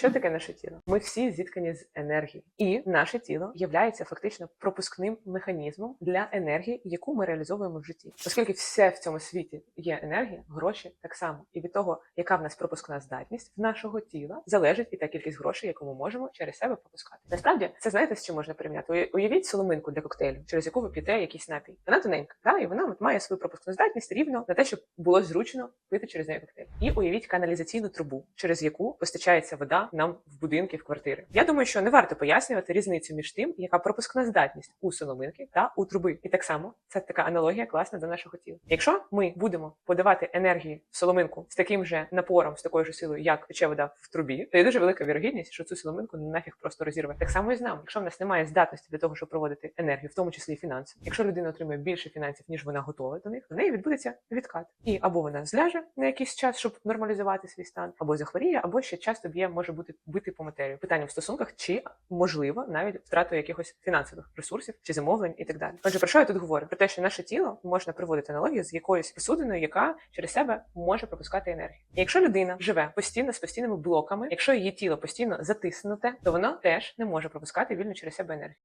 Що таке наше тіло? Ми всі зіткані з енергією, і наше тіло є фактично пропускним механізмом для енергії, яку ми реалізовуємо в житті, оскільки все в цьому світі є енергія, гроші так само. І від того, яка в нас пропускна здатність в нашого тіла, залежить і та кількість грошей, яку ми можемо через себе пропускати. Насправді, це знаєте, з чим можна порівняти? Уявіть соломинку для коктейлю, через яку ви п'єте якийсь напій. Вона тоненька, да? і вона от має свою пропускну здатність рівно на те, щоб було зручно пити через неї коктейль. І уявіть каналізаційну трубу, через яку постачається вода нам в будинки, в квартири. Я думаю, що не варто пояснювати різницю між тим, яка пропускна здатність у соломинки та у труби. І так само це така аналогія класна до нашого тіла. Якщо ми будемо подавати енергію в соломинку з таким же напором, з такою ж силою, як тече вода в трубі, то є дуже велика вірогідність, що цю соломинку нафіг просто розірве. Так само і з нами. Якщо в нас немає здатності для того, щоб проводити енергію, в тому числі і фінанси. Якщо людина отримує більше фінансів, ніж вона готова до них, в неї відбудеться відкат. І або вона зляже на якийсь час, щоб нормалізувати свій стан, або захворіє, або ще часто б'є може бути бити по матерію. Питання в стосунках, чи можливо навіть втрату якихось фінансових ресурсів чи замовлень і так далі. Отже, про що я тут говорю? Про те, що наше тіло можна приводити аналогію з якоюсь посудиною, яка через себе може пропускати енергію. І якщо людина живе постійно з постійними блоками, якщо її тіло постійно затиснуте, то воно теж не може пропускати вільно через себе енергію.